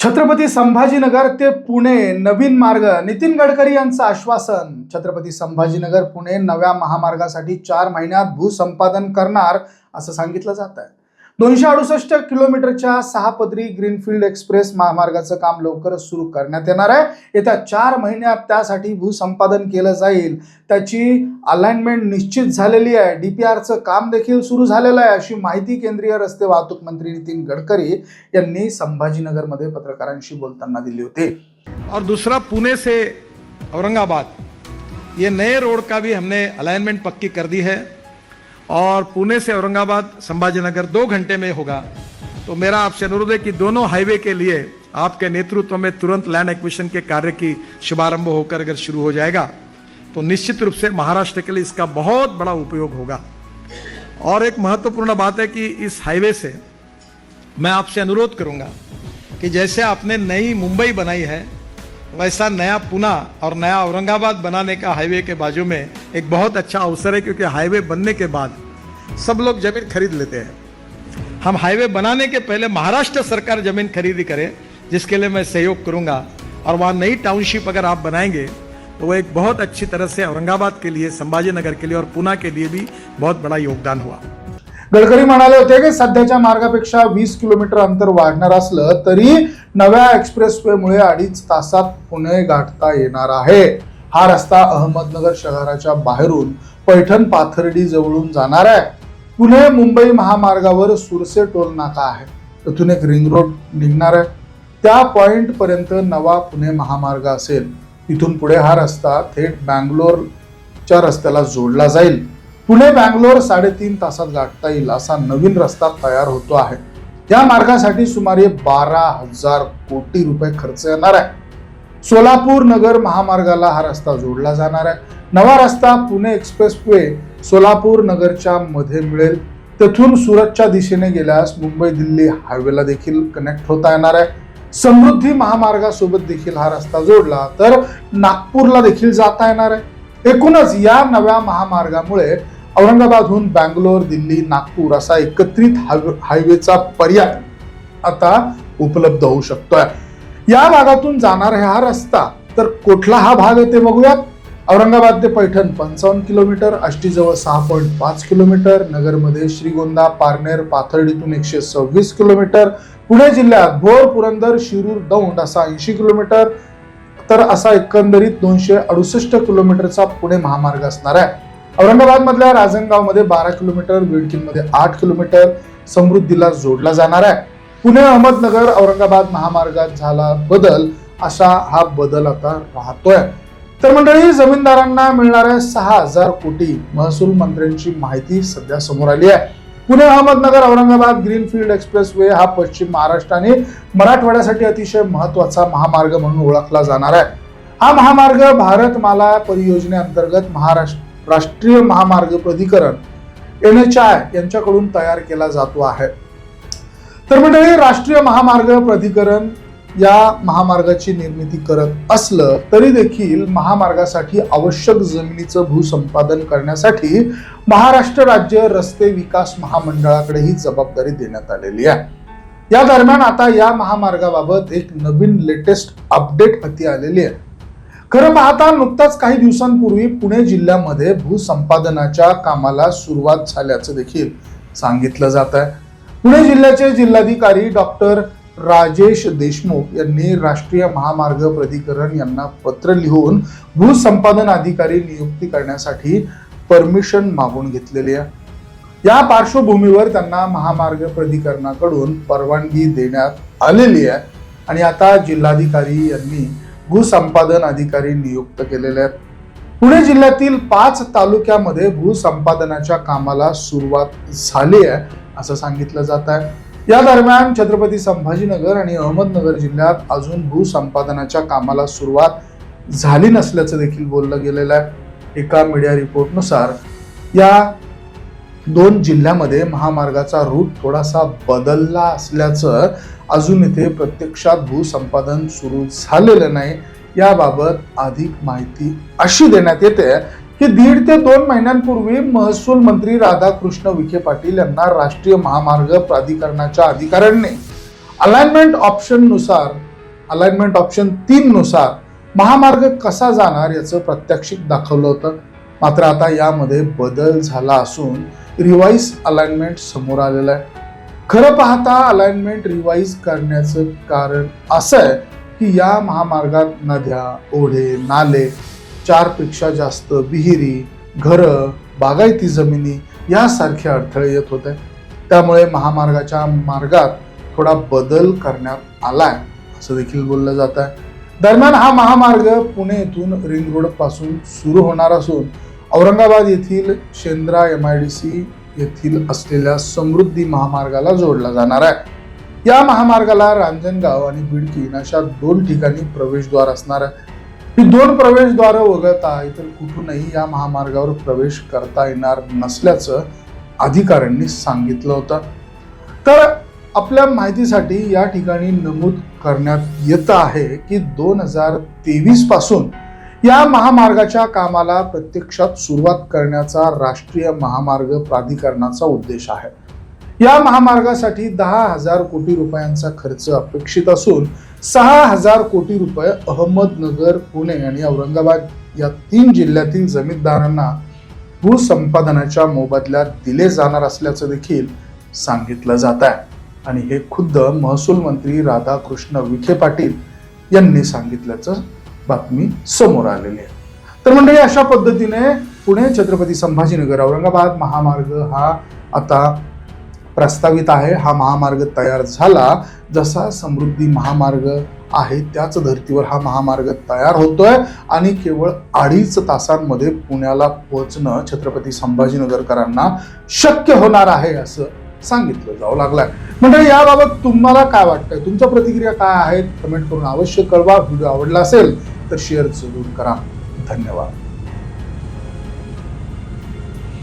छत्रपती संभाजीनगर ते पुणे नवीन मार्ग. नितीन गडकरी यांचं आश्वासन. छत्रपती संभाजीनगर पुणे नव्या महामार्गासाठी चार महिन्यात भूसंपादन करणार असं सांगितलं जात आहे दोनशे अडुसष्ट किलोमीटरच्या सहा पदरी ग्रीनफील्ड एक्सप्रेस महामार्गाचं काम लवकरच सुरू करण्यात येणार आहे. येत्या चार महिन्यात त्यासाठी भूसंपादन केलं जाईल. त्याची अलाइनमेंट निश्चित झालेली आहे. डी पी आरचं काम देखील सुरू झालेलं आहे अशी माहिती केंद्रीय रस्ते वाहतूक मंत्री नितीन गडकरी यांनी संभाजीनगरमध्ये पत्रकारांशी बोलताना दिली होती. और दुसरा पुणे से औरंगाबाद. ये नए रोड का भी हमने अलाइनमेंट पक्की कर दी है. और पुणे से औरंगाबाद संभाजीनगर दो घंटे में होगा। तो मेरा आपसे अनुरोध है कि दोनों हाईवे के लिए आपके नेतृत्व में तुरंत लैंड एक्विशन के कार्य की शुभारंभ होकर अगर शुरू हो जाएगा तो निश्चित रूप से महाराष्ट्र के लिए इसका बहुत बड़ा उपयोग होगा। और एक महत्वपूर्ण बात है कि इस हाईवे से मैं आपसे अनुरोध करूँगा कि जैसे आपने नई मुंबई बनाई है, वैसा नया पुना और नया औरंगाबाद बनाने का हाईवे के बाजू में एक बहुत अच्छा अवसर है, क्योंकि हाईवे बनने के बाद सब लोग जमीन खरीद लेते हैं। हम हाईवे बनाने के पहले महाराष्ट्र सरकार जमीन खरीदी करे जिसके लिए मैं सहयोग करूंगा। और वहाँ नई टाउनशिप अगर आप बनाएंगे तो वो एक बहुत अच्छी तरह से औरंगाबाद के लिए संभाजी नगर के लिए और पुणे के लिए भी बहुत बड़ा योगदान हुआ। गडकरी म्हणाले होते की सध्याच्या मार्गापेक्षा वीस किलोमीटर अंतर वाढणार असलं तरी नव्या एक्सप्रेसवेमुळे अडीच तासात पुणे गाठता येणार आहे. हा रस्ता अहमदनगर शहराच्या बाहेरून पैठण पाथर्डी जवळून जाणार आहे. पुणे मुंबई महामार्गावर सुरसे टोल नाका आहे. तिथून एक रिंग रोड निघणार आहे. त्या पॉइंट पर्यंत नवा पुणे महामार्ग असेल. तिथून पुढे हा रस्ता थेट बँगलोरच्या रस्त्याला जोडला जाईल. पुणे बँगलोर साडेतीन तासात गाठता येईल असा नवीन रस्ता तयार होतो आहे. या मार्गासाठी सुमारे बारा हजार कोटी रुपये खर्च येणार आहे. सोलापूर नगर महामार्गाला हा रस्ता जोडला जाणार आहे. नवा रस्ता पुणे एक्सप्रेस वे सोलापूर नगरच्या मध्ये मिळेल. तेथून सुरतच्या दिशेने गेल्यास मुंबई दिल्ली हायवेला देखील कनेक्ट होता येणार आहे. समृद्धी महामार्गासोबत देखील हा रस्ता जोडला तर नागपूरला देखील जाता येणार आहे. एकूणच या नव्या महामार्गामुळे औरंगाबादहून बँगलोर दिल्ली नागपूर असा एकत्रित हायवेचा पर्याय आता उपलब्ध होऊ शकतोय. या भागातून जाणारा हा रस्ता. तर कुठला हा भाग आहे ते बघूयात. औरंगाबाद ते पैठण पंचावन्न किलोमीटर आष्टीजवळ सहा पॉईंट पाच किलोमीटर नगरमध्ये श्रीगोंदा पारनेर पाथर्डीतून एकशे सव्वीस किलोमीटर पुणे जिल्ह्यात भोर पुरंदर शिरूर दौंड असा ऐंशी किलोमीटर तर असा एकंदरीत दोनशे अडुसष्ट किलोमीटरचा पुणे महामार्ग असणार आहे. औरंगाबाद मधल्या राजनगावमध्ये बारा किलोमीटर बिडकीनमध्ये आठ किलोमीटर समृद्धीला जोडला जाणार आहे. पुणे अहमदनगर औरंगाबाद महामार्गात झाला बदल असा हा बदल आता राहतोय. तर मंडळी जमीनदारांना मिळणाऱ्या सहा हजार कोटी महसूल मंत्र्यांची माहिती सध्या समोर आली आहे. Pune Ahmednagar Aurangabad greenfield expressway हा पश्चिम महाराष्ट्र आणि मराठवाड्यासाठी अतिशय महत्त्वाचा महामार्ग म्हणून ओळखला जाणार आहे. हा महामार्ग भारतमाला परियोजनेअंतर्गत महाराष्ट्र राष्ट्रीय महामार्ग प्राधिकरण एन एच आय यांच्याकडून तयार केला जातो आहे. तर मंडळी राष्ट्रीय महामार्ग प्राधिकरण या महामार्गाची निर्मिती करत असलं तरी देखील महामार्गासाठी आवश्यक जमिनीचं भूसंपादन करण्यासाठी महाराष्ट्र राज्य रस्ते विकास महामंडळाकडे ही जबाबदारी देण्यात आलेली आहे. या दरम्यान आता या महामार्गाबाबत एक नवीन लेटेस्ट अपडेट हाती आलेली आहे. खरं पाहता नुकताच काही दिवसांपूर्वी पुणे जिल्ह्यामध्ये भूसंपादनाच्या कामाला सुरुवात झाल्याचं देखील सांगितलं जात आहे. पुणे जिल्ह्याचे जिल्हाधिकारी डॉक्टर राजेश देशमुख यांनी राष्ट्रीय महामार्ग प्राधिकरण यांना पत्र लिहून भूसंपादन अधिकारी नियुक्ती करण्यासाठी परमिशन मागून घेतलेली आहे. या पार्श्वभूमीवर त्यांना महामार्ग प्राधिकरणाकडून परवानगी देण्यात आलेली आहे आणि आता जिल्हाधिकारी यांनी भूसंपादन अधिकारी नियुक्त केलेले आहेत. पुणे जिल्ह्यातील पाच तालुक्यामध्ये भूसंपादनाच्या कामाला सुरुवात झाली आहे असं सांगितलं जात आहे. या दरम्यान छत्रपती संभाजीनगर आणि अहमदनगर जिल्ह्यात अजून भूसंपादनाच्या कामाला सुरुवात झाली नसल्याचं देखील बोललं गेलेलं आहे. एका मीडिया रिपोर्टनुसार या दोन जिल्ह्यामध्ये महामार्गाचा रूट थोडासा बदलला असल्याचं अजून इथे प्रत्यक्षात भूसंपादन सुरू झालेलं नाही. याबाबत अधिक माहिती अशी देण्यात येते. की दीड ते दोन महिन्यांपूर्वी महसूल मंत्री राधाकृष्ण विखे पाटील यांना राष्ट्रीय महामार्ग प्राधिकरणाच्या अधिकाऱ्यांनी अलाइनमेंट ऑप्शननुसार अलाइनमेंट ऑप्शन तीन नुसार महामार्ग कसा जाणार याचं प्रात्यक्षिक दाखवलं होतं. मात्र आता यामध्ये बदल झाला असून रिवाईज अलाइनमेंट समोर आलेलं आहे. खरं पाहता अलाइनमेंट रिवाईज करण्याचं कारण असं आहे की या महामार्गात नद्या ओढे नाले चारपेक्षा जास्त विहिरी घरं बागायती जमिनी यासारखे अडथळे येत होते. त्यामुळे महामार्गाच्या मार्गात थोडा बदल करण्यात आलाय असं देखील बोललं जात आहे दरम्यान हा महामार्ग पुणे येथून रिंग रोडपासून सुरू होणार असून औरंगाबाद येथील Shendra M I D C येथील असलेल्या समृद्धी महामार्गाला जोडला जाणार आहे. या महामार्गाला रांजणगाव आणि बिडकीन अशा दोन ठिकाणी प्रवेशद्वार असणार आहे. ही दोन प्रवेशद्वार वगळता इतर कुठूनही या महामार्गावर प्रवेश करता येणार नसल्याचं अधिकाऱ्यांनी सांगितलं होतं. तर आपल्या माहितीसाठी या ठिकाणी नमूद करण्यात येत आहे की दोन हजार तेवीसपासून या महामार्गाच्या कामाला प्रत्यक्षात सुरुवात करण्याचा राष्ट्रीय महामार्ग प्राधिकरणाचा उद्देश आहे. या महामार्गासाठी दहा हजार कोटी रुपयांचा खर्च अपेक्षित असून सहा हजार कोटी रुपये अहमदनगर पुणे आणि औरंगाबाद या तीन जिल्ह्यातील जमीनदारांना भूसंपादनाच्या मोबदल्यात दिले जाणार असल्याचं देखील सांगितलं जात आहे. आणि हे खुद्द महसूल मंत्री राधाकृष्ण विखे पाटील यांनी सांगितल्याचं बातमी समोर आलेली आहे. तर मंडळी अशा पद्धतीने पुणे छत्रपती संभाजीनगर औरंगाबाद महामार्ग हा आता प्रस्तावित आहे हा महामार्ग तयार झाला. जसा समृद्धी महामार्ग आहे त्याच धर्तीवर हा महामार्ग तयार होतोय. आणि केवळ अडीच तासांमध्ये पुण्याला पोहोचणं छत्रपती संभाजीनगरकरांना शक्य होणार आहे असं सांगितलं जाऊ लागलंय. म्हणजे याबाबत तुम्हाला काय वाटतंय? तुमच्या प्रतिक्रिया काय आहेत? कमेंट करून अवश्य कळवा. व्हिडिओ आवडला असेल तर शेअर जरूर करा. धन्यवाद.